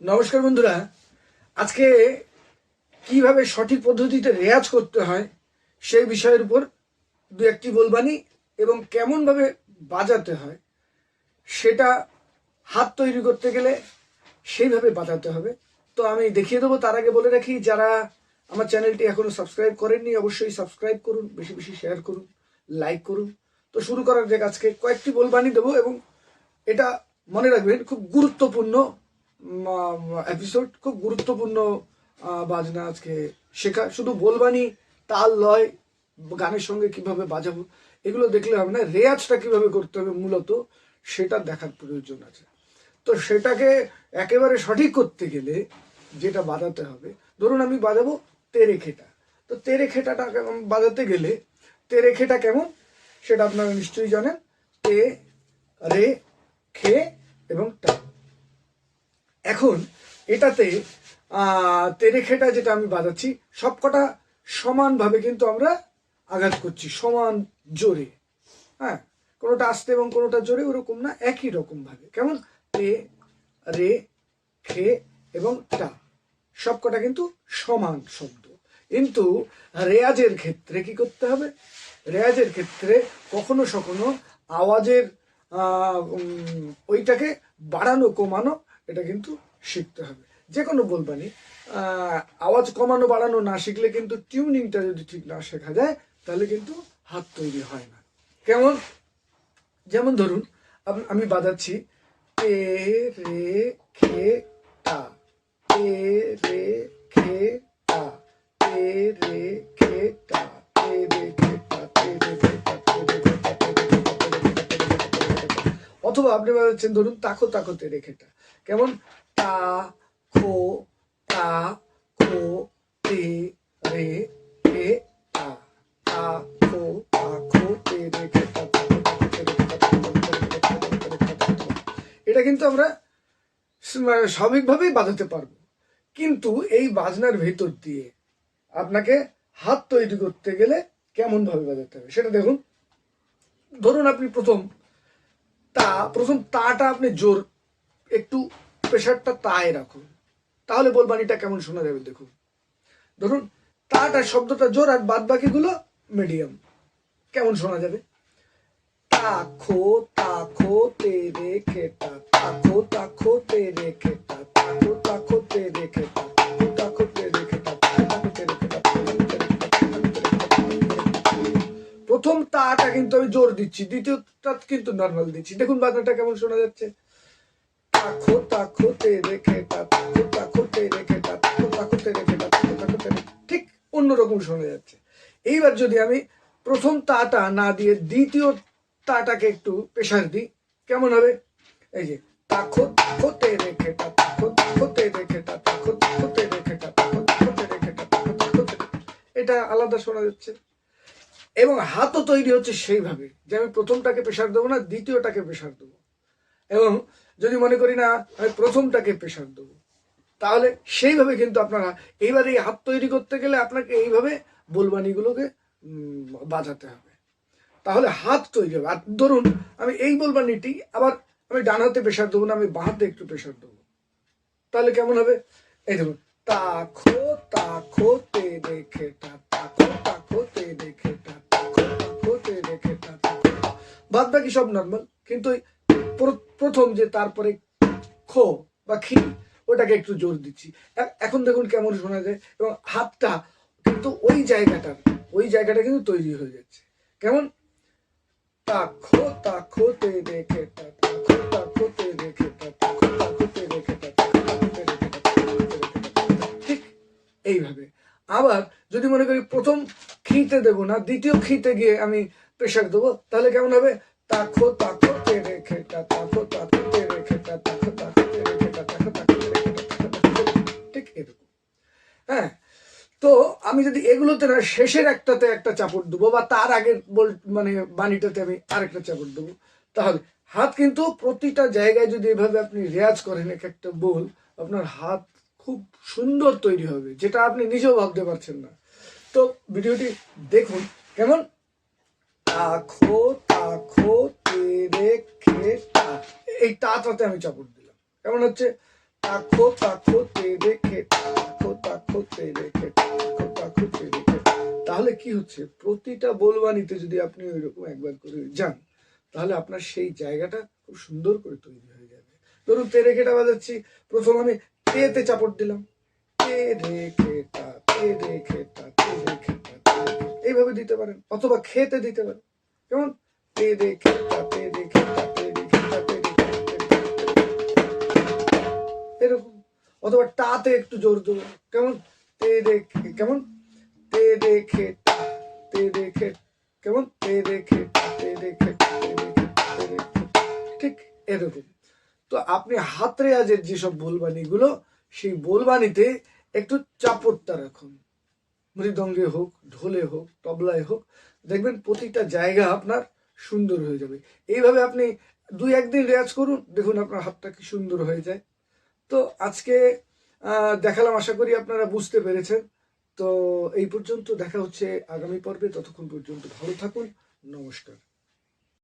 নমস্কার বন্ধুরা। আজকে কীভাবে সঠিক পদ্ধতিতে রেয়াজ করতে হয় সেই বিষয়ের উপর দু একটি বলবানি এবং কেমনভাবে বাজাতে হয় সেটা হাত তৈরি করতে গেলে সেইভাবে বাজাতে হবে। তো আমি দেখিয়ে দেবো, তার আগে বলে রাখি, যারা আমার চ্যানেলটি এখনও সাবস্ক্রাইব করেননি, অবশ্যই সাবস্ক্রাইব করুন, বেশি বেশি শেয়ার করুন, লাইক করুন। তো শুরু করার যাক আজকে কয়েকটি বলবানি দেবো এবং এটা মনে রাখবেন, খুব গুরুত্বপূর্ণ এপিসোড খুব গুরুত্বপূর্ণ বাজনা আজকে। শেখা, শুধু বলবানি, তাল লয়, গানের সঙ্গে কীভাবে বাজাবো, এগুলো দেখলে হবে না, রেয়াজটা কীভাবে করতে হবে মূলত, সেটা দেখার প্রয়োজন আছে। তো সেটাকে একেবারে সঠিক করতে গেলে যেটা বাজাতে হবে, ধরুন আমি বাজাবো তেরে খেটা। তো তেরে খেটাটা বাজাতে গেলে তেরে খেটা কেমন, সেটা আপনারা নিশ্চয়ই জানেন, তে, রে, খে এবং টা। এখন এটাতে আহ, তেরে খেটা যেটা আমি বাজাচ্ছি সবকটা সমানভাবে কিন্তু আমরা আঘাত করছি সমান জোরে। হ্যাঁ কোনোটা আস্তে এবং কোনোটা জোরে ওরকম না একই রকম ভাবে কেমন? তে রে খে এবং টা। সবকটা কিন্তু সমান শব্দ। কিন্তু রেয়াজের ক্ষেত্রে কি করতে হবে? রেয়াজের ক্ষেত্রে কখনো সখনো আওয়াজের ওইটাকে বাড়ানো কমানো এটা কিন্তু শিখতে হবে। যে কোনো বলবানি আওয়াজ কমানো বাড়ানো না শিখলে কিন্তু টিউনিংটা যদি ঠিক না শেখা যায়, তাহলে কিন্তু হাত তৈরি হয় না। কেমন? যেমন ধরুন আমি বাজাচ্ছি, এ, রে, খে অথবা আপনি বাজাচ্ছেন ধরুন তাকো তাকো তে রে কেমন? তা খো তা খো তে রে তা তা। তে খে তা খো, তা খো, তে রে খে টা, তা খো, তা খো, তে রে তে রে খে টা, তে রে খে টা, তে রে খে টা, তে রে খে টা, তে রে খে টা। এটা কিন্তু আমরা স্বাভাবিকভাবেই বাজাতে পারব। কিন্তু এই বাজনার ভেতর দিয়ে আপনাকে হাত তৈরি করতে গেলে কেমন ভাবে বাজাতে হবে? সেটা দেখুন। ধরুন আপনি প্রথম তা, প্রথম তাটা আপনি জোর, একটু প্রেশারটা তায় রাখুন। তাহলে বলবান এটা কেমন শোনা যাবে দেখুন। ধরুন, তাটা, শব্দটা জোর আর বাদ বাকিগুলো মিডিয়াম। কেমন শোনা যাবে? তাখো তাখো, তেরে খেটা তাখো তাখো তাটা কিন্তু আমি জোর দিচ্ছি। দ্বিতীয়টা কিন্তু নর্মাল দিচ্ছি। দেখুন বাজনাটা কেমন শোনা যাচ্ছে। খেটা তাখো তাখো তেরে, খেটা তাখো তাখো তেরে, খেটা তাখো তাখো তেরে। ঠিক অন্যরকম শোনা যাচ্ছে। এইবার যদি আমি প্রথম তাটা না দিয়ে দ্বিতীয় তাটাকে একটু প্রেশার দিই, কেমন হবে? এই যে তাখো তেরে, খেটা তাখো তাখো তেরে, খেটা তাখো তাখো তেরে, খেটা তাখো তাখো তেরে। এটা আলাদা শোনা যাচ্ছে। এবং হাতও তৈরি হচ্ছে সেইভাবে যে আমি প্রথমটাকে প্রেশার দেবো না, দ্বিতীয়টাকে প্রেশার দেবো। এবং যদি মনে করি না, আমি প্রথমটাকে প্রেশার দেবো। তাহলে সেইভাবে কিন্তু আপনারা এইবার এই হাত তৈরি করতে গেলে আপনাকে এইভাবে বলবানিগুলোকে বাজাতে হবে। তাহলে হাত তৈরি হবে। আর ধরুন, আমি এই বলবানিটি আবার আমি ডান হাতে প্রেশার দেবো না, আমি বাঁ হাতে একটু প্রেশার দেবো। তাহলে কেমন হবে? এই দেখুন তাখো তাখো তে দেখে তাখো তাখো তে বাদ বাকি সব নর্মাল কিন্তু প্রথম যে তারপরে খো বা খি ওটাকে একটু জোর দিচ্ছি এখন দেখুন কেমন শোনা যায় এবং হাতটা কিন্তু ওই জায়গাটার ওই জায়গাটা কিন্তু তৈরি হয়ে যাচ্ছে কেমন তে দেখে দেখে। ঠিক এইভাবে আবার যদি মনে করি প্রথম খিতে দেবো না দ্বিতীয় খিতে গিয়ে আমি প্রেশার দেবো, তাহলে কেমন হবে? তাখো তাখো তে রেখে টা তাখো তাখো তে রেখে টা তাখো তাখো তে রেখে টা তাখো তাখো তে রেখে টা তাখো তাখো তে রেখে ঠিক এরকম। হ্যাঁ তো আমি যদি এগুলোতে না শেষের একটাতে একটা চাপড় দেবো, বা তার আগের বল মানে বাণীটাতে আমি আরেকটা চাপড় দেবো, তাহলে হাত কিন্তু প্রতিটা জায়গায় যদি এভাবে আপনি রেয়াজ করেন এক একটা বল, আপনার হাত খুব সুন্দর তৈরি হবে, যেটা আপনি নিজেও ভাবতে পারছেন না। তো ভিডিওটি দেখুন, কেমন? তাখো তাখো তেরে খে টা এই টাটাতে আমি চাপড় দিলাম। কেমন হচ্ছে? তাকো তাকো তে রেখে তাকো তাকো তে রেখে তাকো তাকো তে রেখে তাহলে কি হচ্ছে? প্রতিটা বলবানিতে যদি আপনি ওই রকম একবার করে যান, তাহলে আপনার সেই জায়গাটা খুব সুন্দর করে তৈরি হয়ে যাবে। ধরুন তে রেখেটা বাজাচ্ছি। প্রথম আমি তে তে চাপড় দিলাম। তে রেখেটা তে রেখেটা তে রেখেটা তে রেখেটা। এইভাবে দিতে পারেন অথবা খেতে দিতে পারেন। কেমন তে রেখেটা তে রেখেটা তে রেখেটা তে রেখেটা তে রেখেটা। এরকম। অথবা টাতে একটু জোর দেবো কেমন তে রেখে কেমন তে রেখে টা, তে রেখে কেমন তে রেখে টা, তে টা। ঠিক এরকম। তো আপনি হাত রেয়াজের যেসব বোলবানিগুলো সেই বোলবানিতে একটু চাপড়টা রাখুন। মৃদঙ্গে হোক, ঢোলে হোক, তবলায় হোক, দেখবেন প্রতিটা জায়গা আপনার সুন্দর হয়ে যাবে। এইভাবে আপনি দুই একদিন রেয়াজ করুন, দেখুন আপনার হাতটা কি সুন্দর হয়ে যায়। তো আজকে দেখালাম, আশা করি আপনারা বুঝতে পেরেছেন। তো এই পর্যন্ত দেখা হচ্ছে আগামী পর্বে, ততক্ষণ পর্যন্ত ভালো থাকুন, নমস্কার।